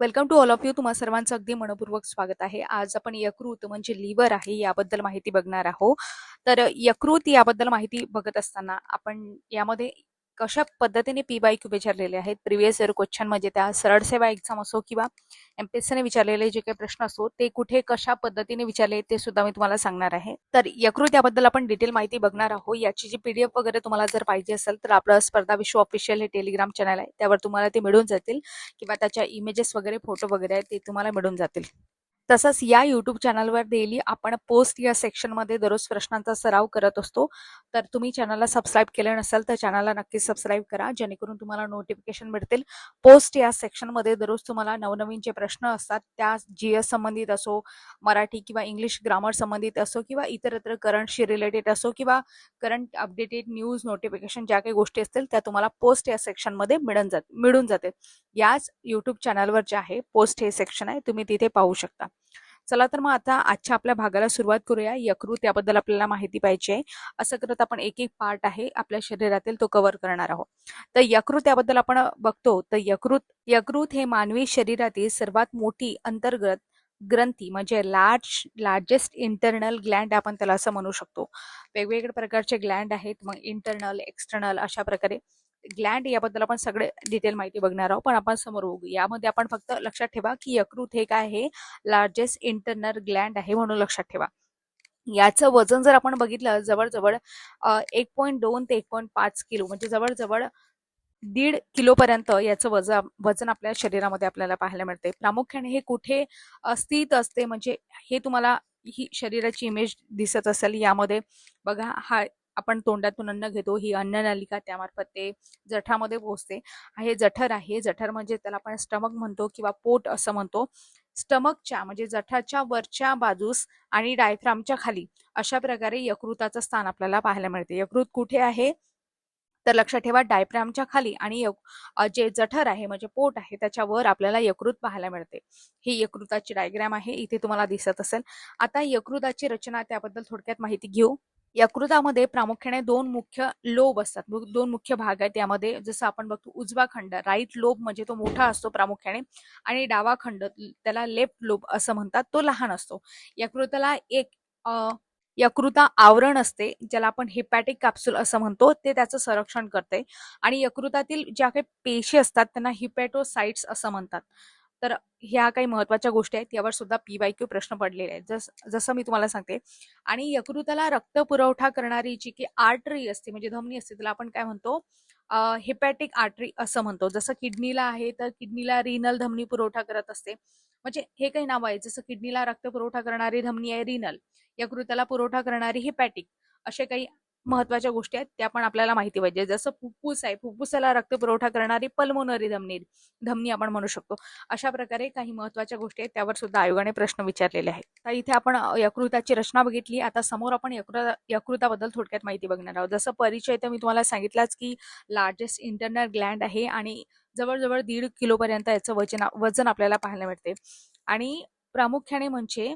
Welcome to all of you तुम्हा सर्वांचं अगदी मनपूर्वक स्वागत आहे. आज आपण यकृत म्हणजे लिव्हर आहे याबद्दल माहिती बघणार आहोत. तर यकृत याबद्दल माहिती बघत असताना आपण यामध्ये कशा पद्धतीने पी वाय क्यू विचारलेले आहेत? प्रिव्हियस इयर क्वेश्चन म्हणजे त्या सरळ सेवा एक्झाम असो किंवा एमपीएससीने विचारलेले जे काही प्रश्न असो ते कुठे कशा पद्धतीने विचारले ते सुद्धा मी तुम्हाला सांगणार आहे. तर यकृत याबद्दल आपण डिटेल माहिती बघणार आहोत. याची जी पीडीएफ वगैरे तुम्हाला जर पाहिजे असेल तर आपलं स्पर्धा विश्व ऑफिशियल हे टेलिग्राम चॅनल आहे. त्यावर तुम्हाला ते मिळून जातील किंवा त्याच्या इमेजेस वगैरे फोटो वगैरे आहेत ते तुम्हाला मिळून जातील. तसंच या युट्यूब चॅनलवर डेली आपण पोस्ट या सेक्शनमध्ये दररोज प्रश्नांचा सराव करत असतो. तर तुम्ही चॅनलला सबस्क्राईब केलं नसेल तर चॅनलला नक्कीच सबस्क्राईब करा जेणेकरून तुम्हाला नोटिफिकेशन मिळतील. पोस्ट या सेक्शनमध्ये दररोज तुम्हाला नवनवीन जे प्रश्न असतात त्या जी एस संबंधित असो मराठी किंवा इंग्लिश ग्रामर संबंधित असो किंवा इतरत्र करंटशी रिलेटेड असो किंवा करंट अपडेटेड न्यूज नोटिफिकेशन ज्या काही गोष्टी असतील त्या तुम्हाला पोस्ट या सेक्शनमध्ये मिळून जात मिळून जाते. याच यूट्यूब चॅनलवर जे आहे पोस्ट हे सेक्शन आहे तुम्ही तिथे पाहू शकता. चला तर मग आता आजच्या आपल्या भागाला सुरुवात करूया. यकृत याबद्दल आपल्याला माहिती पाहिजे आहे. असं करत आपण एक एक पार्ट आहे आपल्या शरीरातील तो कव्हर करणार आहोत. तर यकृत याबद्दल आपण बघतो तर यकृत यकृत हे मानवी शरीरातील सर्वात मोठी अंतर्गत ग्रंथी म्हणजे लार्ज लार्जेस्ट इंटरनल ग्लँड आपण त्याला असं म्हणू शकतो. वेगवेगळ्या प्रकारचे ग्लँड आहेत मग इंटरनल एक्सटर्नल अशा प्रकारे. ग्लँड याबद्दल आपण सगळे डिटेल माहिती बघणार आहोत पण आपण समोर बघू. यामध्ये आपण फक्त लक्षात ठेवा की यकृत हे काय आहे? लार्जेस्ट इंटरनल ग्लँड आहे म्हणून लक्षात ठेवा. याचं वजन जर आपण बघितलं जवळजवळ एक पॉईंट दोन ते एक पॉईंट पाच किलो म्हणजे जवळजवळ दीड किलोपर्यंत याचं वजन वजन आपल्या शरीरामध्ये आपल्याला पाहायला मिळते. प्रामुख्याने हे कुठे स्थित असते म्हणजे हे तुम्हाला ही शरीराची इमेज दिसत असेल यामध्ये. बघा हा आपण तोंडातून अन्न घेतो ही अन्ननलिका त्यामार्फत ते जठामध्ये पोहोचते. हे जठर आहे जठर म्हणजे त्याला आपण स्टमक म्हणतो किंवा पोट असं म्हणतो. स्टमकच्या म्हणजे जठाच्या वरच्या बाजूस आणि डायफ्रामच्या खाली अशा प्रकारे यकृताचं स्थान आपल्याला पाहायला मिळते. यकृत कुठे आहे? तर लक्षात ठेवा डायफ्रामच्या खाली आणि जे जठर आहे म्हणजे पोट आहे त्याच्यावर आपल्याला यकृत पाहायला मिळते. ही यकृताची डायग्राम आहे इथे तुम्हाला दिसत असेल. आता यकृताची रचना त्याबद्दल थोडक्यात माहिती घेऊ. यकृतामध्ये प्रामुख्याने दोन मुख्य लोब असतात. दोन मुख्य भाग आहेत त्यामध्ये जसं आपण बघतो उजवा खंड राईट लोब म्हणजे तो मोठा असतो प्रामुख्याने आणि डावा खंड त्याला लेफ्ट लोब असं म्हणतात तो लहान असतो. यकृताला एक यकृता आवरण असते ज्याला आपण हिपॅटिक कॅप्सूल असं म्हणतो ते त्याचं संरक्षण करते. आणि यकृतातील ज्या काही पेशी असतात त्यांना हिपॅटोसाइट्स असं म्हणतात. तर ह्या काही महत्त्वाच्या गोष्टी आहेत यावर सुद्धा पी वाय क्यू प्रश्न पडलेले आहेत. जस जसं मी तुम्हाला सांगते. आणि यकृताला रक्त पुरवठा करणारी जी की आर्टरी असते म्हणजे धमनी असते त्याला आपण काय म्हणतो? हिपॅटिक आर्टरी असं म्हणतो. जसं किडनीला आहे तर किडनीला रिनल धमनी पुरवठा करत असते. म्हणजे हे काही नाव आहे जसं किडनीला रक्त पुरवठा करणारी धमनी आहे रिनल यकृताला पुरवठा करणारी हिपॅटिक असे काही महत्त्वाच्या गोष्टी आहेत त्या पण आपल्याला माहिती पाहिजे. जसं फुफ्फुस आहे फुफ्फुसाला रक्त पुरवठा करणारी पल्मोनरी धमनी धमनी आपण म्हणू शकतो. अशा प्रकारे काही महत्त्वाच्या गोष्टी आहेत त्यावर सुद्धा आयोगाने प्रश्न विचारलेले आहेत. तर इथे आपण यकृताची रचना बघितली. आता समोर आपण यकृ यकृताबद्दल थोडक्यात माहिती बघणार आहोत. जसं परिचय तर मी तुम्हाला सांगितलाच की लार्जेस्ट इंटरनल ग्लँड आहे आणि जवळजवळ दीड किलोपर्यंत याचं वजन वजन आपल्याला पाहायला मिळते. आणि प्रामुख्याने म्हणजे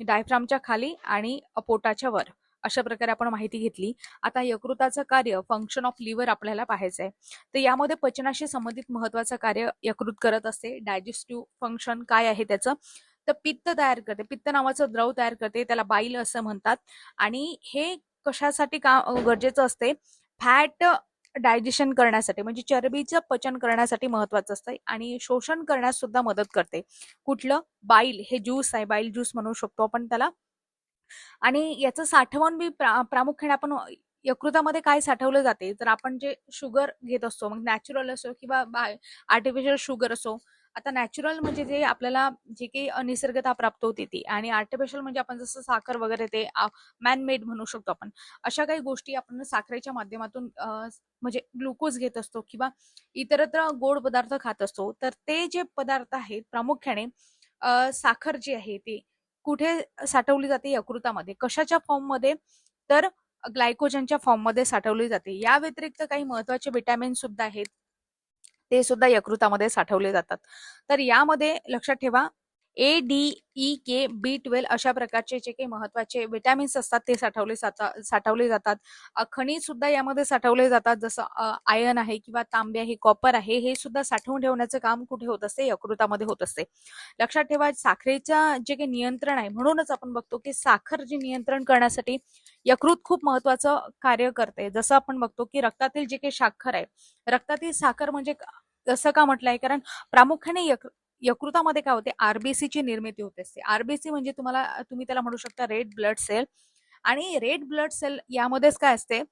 डायफ्रामच्या खाली आणि पोटाच्या वर. अशा प्रकारे आपण माहिती घेतली. आता यकृताचं कार्य फंक्शन ऑफ लिव्हर आपल्याला पाहायचं आहे तर यामध्ये पचनाशी संबंधित महत्वाचं कार्य यकृत करत असते. डायजेस्टिव्ह फंक्शन काय आहे त्याचं? तर पित्त तयार करते. पित्त नावाचं द्रव तयार करते. त्याला बाईल असं म्हणतात. आणि हे कशासाठी का गरजेचं असते? फॅट डायजेशन करण्यासाठी म्हणजे चरबीचं पचन करण्यासाठी महत्वाचं असतं. आणि शोषण करण्यास सुद्धा मदत करते. कुठलं? बाईल हे ज्यूस आहे. बाईल ज्यूस म्हणू शकतो आपण त्याला. आणि याचं साठवण बी प्रामुख्याने आपण यकृतामध्ये काय साठवलं जाते? तर आपण जे शुगर घेत असतो मग नॅचरल असो किंवा आर्टिफिशियल शुगर असो आता नॅचरल म्हणजे जे आपल्याला जे काही निसर्गता प्राप्त होते ती आणि आर्टिफिशियल म्हणजे आपण जसं साखर वगैरे ते मॅन मेड म्हणू शकतो आपण अशा काही गोष्टी आपण साखरेच्या माध्यमातून म्हणजे ग्लुकोज घेत असतो किंवा इतरत्र गोड पदार्थ खात असतो तर ते जे पदार्थ आहेत प्रामुख्याने साखर जी आहे ती कुठे साठवली जाते यकृतामध्ये कशाच्या फॉर्ममध्ये तर ग्लायकोजनच्या फॉर्ममध्ये साठवली जाते. या व्यतिरिक्त काही महत्त्वाचे विटॅमिन सुद्धा आहेत. ते सुद्धा यकृतामध्ये साठवले जातात. तर यामध्ये लक्षात ठेवा A D E K B twelve अशा प्रकारचे जे काही महत्त्वाचे विटॅमिन्स असतात ते साठवले जातात साठवले जातात. खनिज सुद्धा यामध्ये साठवले जातात. जसं आयन आहे किंवा तांबे आहे कॉपर आहे हे सुद्धा साठवून ठेवण्याचं काम कुठे होत असते? यकृतामध्ये होत असते. लक्षात ठेवा साखरेच्या जे काही नियंत्रण आहे म्हणूनच आपण बघतो की साखर जे नियंत्रण करण्यासाठी यकृत खूप महत्वाचं कार्य करते. जसं आपण बघतो की रक्तातील जे काही साखर आहे रक्तातील साखर म्हणजे असं का म्हटलंय कारण प्रामुख्याने यकृतामध्ये काय होते? आरबीसी ची निर्मिती होते असते. आरबीसी म्हणजे तुम्हाला तुम्ही त्याला म्हणू शकता रेड ब्लड सेल आणि रेड ब्लड सेल यामध्येच काय असते?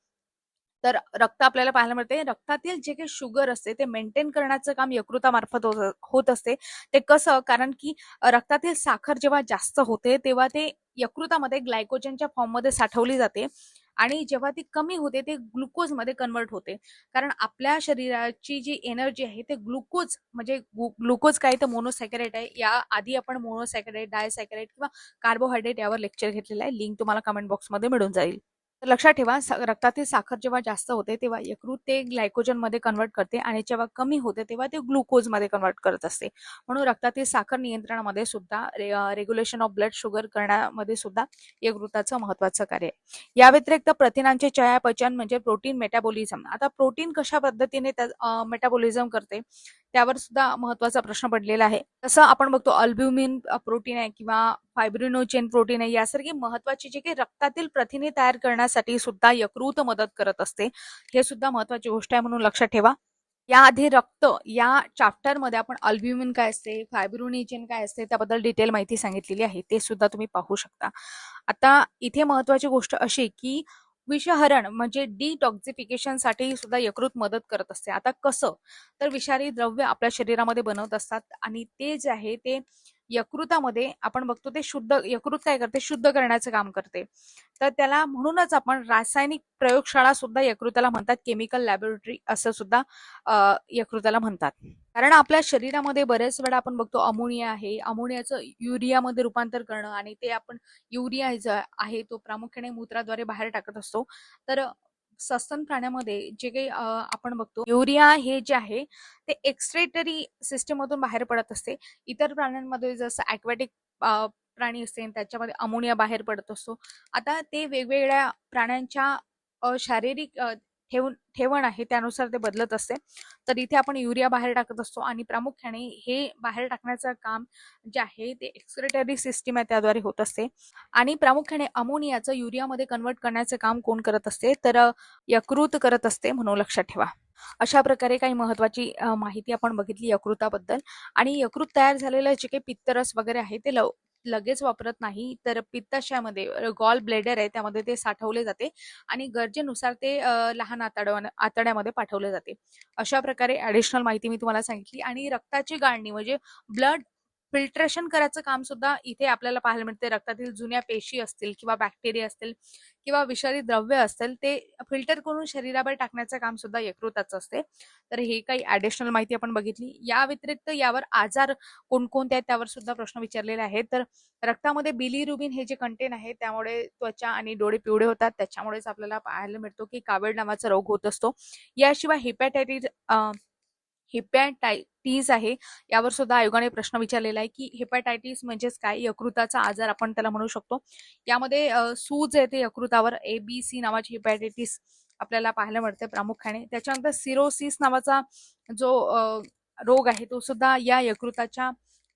तर रक्त आपल्याला पाहायला मिळते. रक्तातील जे काही शुगर असते ते मेंटेन करण्याचं काम यकृतामार्फत होत असते. ते कसं? कारण की रक्तातील साखर जेव्हा जास्त होते तेव्हा ते यकृतामध्ये ग्लायकोजनच्या फॉर्ममध्ये साठवली जाते. आणि जेव्हा ती कमी होते ते ग्लुकोजमध्ये कन्वर्ट होते. कारण आपल्या शरीराची जी एनर्जी आहे ते ग्लुकोज म्हणजे ग्लुकोज काय तर मोनोसॅकरेट आहे. या आधी आपण मोनोसॅकरेट डायसॅकरेट किंवा कार्बोहायड्रेट यावर लेक्चर घेतलेलं आहे. लिंक तुम्हाला कमेंट बॉक्समध्ये मिळून जाईल. तर लक्षात ठेवा रक्तातील साखर जेव्हा जास्त होते तेव्हा यकृत ते ग्लायकोजनमध्ये कन्वर्ट करते आणि जेव्हा कमी होते तेव्हा ते ग्लुकोजमध्ये कन्वर्ट करत असते. म्हणून रक्तातील साखर नियंत्रणामध्ये सुद्धा रेग्युलेशन ऑफ ब्लड शुगर करण्यामध्ये सुद्धा यकृताचं महत्वाचं कार्य आहे. या व्यतिरिक्त प्रथिनांचे चयापचन म्हणजे प्रोटीन मेटाबॉलिझम आता प्रोटीन कशा पद्धतीने मेटाबॉलिझम करते? त्यावर सुद्धा महत्त्वाचा प्रश्न पडलेला आहे. तसं आपण बघतो अल्ब्युमिन प्रोटीन आहे किंवा फायब्रिनोचेन प्रोटीन आहे यासारखी महत्वाची जे काही रक्तातील प्रथिने तयार करण्यासाठी सुद्धा यकृत मदत करत असते. हे सुद्धा महत्वाची गोष्ट आहे म्हणून लक्षात ठेवा. याआधी रक्त या चॅप्टरमध्ये आपण अल्ब्युमिन काय असते फायब्रोनिजन काय असते त्याबद्दल डिटेल माहिती सांगितलेली आहे ते सुद्धा तुम्ही पाहू शकता. आता इथे महत्वाची गोष्ट अशी की विषहरण म्हणजे डिटॉक्झिफिकेशनसाठी सुद्धा यकृत मदत करत असते. आता कसं? तर विषारी द्रव्य आपल्या शरीरामध्ये बनवत असतात आणि ते जे आहे ते यकृतामध्ये आपण बघतो ते शुद्ध यकृत काय करते? शुद्ध करण्याचं काम करते. तर त्याला म्हणूनच आपण रासायनिक प्रयोगशाळा सुद्धा यकृताला म्हणतात. केमिकल लॅबोरेटरी असं सुद्धा यकृताला म्हणतात. कारण आपल्या शरीरामध्ये बऱ्याच वेळा आपण बघतो अमोनिया आहे. अमोनियाचं युरियामध्ये रूपांतर करणं आणि ते आपण युरिया जो आहे तो प्रामुख्याने मूत्राद्वारे बाहेर टाकत असतो. तर सस्तन प्राण्यामध्ये जे काही आपण बघतो युरिया हे जे आहे ते एक्सरेटरी सिस्टम मधून बाहेर पडत असते. इतर प्राण्यांमध्ये जसं अॅक्वॅटिक प्राणी असते त्याच्यामध्ये अमोनिया बाहेर पडत असतो. आता ते वेगवेगळ्या प्राण्यांच्या शारीरिक ठेवून ठेवण आहे त्यानुसार ते बदलत असते. तर इथे आपण युरिया बाहेर टाकत असतो आणि प्रामुख्याने हे बाहेर टाकण्याचं काम जे आहे ते एक्सक्रेटरी सिस्टीम आहे त्याद्वारे होत असते. आणि प्रामुख्याने अमोनियाचं युरियामध्ये कन्वर्ट करण्याचं काम कोण करत असते? तर यकृत करत असते म्हणून लक्षात ठेवा. अशा प्रकारे काही महत्वाची माहिती आपण बघितली यकृताबद्दल. आणि यकृत तयार झालेलं जे काही पित्तरस वगैरे आहे ते लव लगेच वापरत नाही तर पित्ताशयामध्ये गॉल ब्लेडर आहे त्यामध्ये ते साठवले जाते आणि गरजेनुसार ते लहान आतड्या आतड्यामध्ये पाठवले जाते. अशा प्रकारे ऍडिशनल माहिती मी तुम्हाला सांगितली आणि रक्ताची गाळणी म्हणजे ब्लड फिल्ट्रेशन करायचं काम सुद्धा इथे आपल्याला पाहायला मिळते. रक्तातील जुन्या पेशी असतील किंवा बॅक्टेरिया असतील किंवा विषारी द्रव्य असतील ते फिल्टर करून शरीराबाहेर टाकण्याचं काम सुद्धा यकृताचं असते. तर हे काही ऍडिशनल माहिती आपण बघितली. या व्यतिरिक्त यावर आजार कोणकोणते आहेत त्यावर सुद्धा प्रश्न विचारलेले आहेत. तर रक्तामध्ये बिलिरुबिन हे जे कंटेन आहे त्यामुळे त्वचा आणि डोळे पिवळे होतात. त्याच्यामुळेच आपल्याला पाहायला मिळतो की कावीळ नावाचा रोग होत असतो. याशिवाय हिपॅटायटिस हिपॅटायटिस आहे. यावर सुद्धा आयोगाने प्रश्न विचारलेला आहे की हेपॅटायटिस म्हणजेच काय? यकृताचा आजार आपण त्याला म्हणू शकतो. यामध्ये सूज येते यकृतावर. ए बी सी नावाची हेपॅटायटीस आपल्याला पाहायला मिळते प्रामुख्याने. त्याच्यानंतर सिरोसिस नावाचा जो रोग आहे तो सुद्धा या यकृताच्या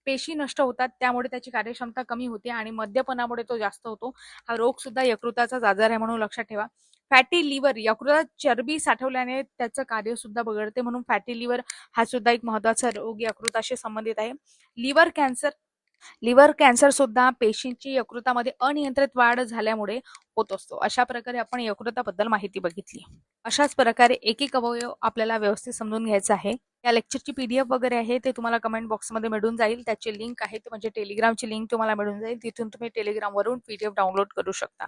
पेशी नष्ट होतात. त्यामुळे त्याची कार्यक्षमता कमी होते आणि मद्यपणामुळे तो जास्त होतो. हा रोग सुद्धा यकृताचाच आजार आहे म्हणून लक्षात ठेवा. फॅटी लिव्हर यकृतात चरबी साठवल्याने त्याचं कार्य सुद्धा बिघडते. म्हणून फॅटी लिव्हर हा सुद्धा एक महत्त्वाचा रोग यकृताशी संबंधित आहे. लिव्हर कॅन्सर लिव्हर कॅन्सर सुद्धा पेशींची यकृतामध्ये अनियंत्रित वाढ झाल्यामुळे होत असतो. अशा प्रकारे आपण यकृताबद्दल माहिती बघितली. अशाच प्रकारे एक एक अवयव आपल्याला व्यवस्थित समजून घ्यायचा आहे. या लेक्चरची पीडीएफ वगैरे आहे ते तुम्हाला कमेंट बॉक्समध्ये मिळून जाईल. त्याची लिंक आहे ते म्हणजे टेलिग्रामची लिंक तुम्हाला मिळून जाईल. तिथून तुम्ही टेलिग्रामवरून पीडीएफ डाउनलोड करू शकता.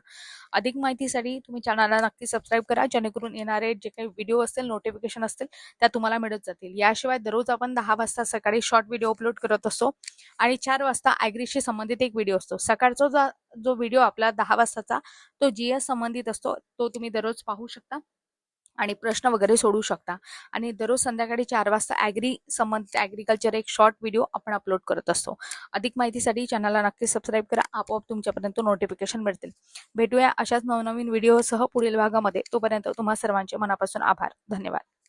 अधिक माहितीसाठी तुम्ही चॅनलला नक्की सबस्क्राईब करा. जेणेकरून येणारे जे काही व्हिडिओ असतील नोटिफिकेशन असतील त्या तुम्हाला मिळत जातील. याशिवाय दररोज आपण दहा वाजता सकाळी शॉर्ट व्हिडिओ अपलोड करत असतो आणि चार वाजता ॲग्रीशी संबंधित एक व्हिडिओ असतो. सकाळचा जो जो व्हिडिओ आपला दहा वाजताचा तो जी एस संबंधित असतो तो तुम्ही दररोज पाहू शकता आणि प्रश्न वगैरे सोडू शकता. आणि दररोज संध्याकाळी चार वाजता ॲग्री संबंधित ॲग्रिकल्चर एक शॉर्ट व्हिडिओ आपण अपलोड करत असतो. अधिक माहितीसाठी चॅनलला नक्की सबस्क्राईब करा. आपोआप तुमच्यापर्यंत नोटिफिकेशन मिळतील. भेटूया अशाच नवनवीन व्हिडिओसह पुढील भागामध्ये. तोपर्यंत तुम्हा सर्वांचे मनापासून आभार. धन्यवाद.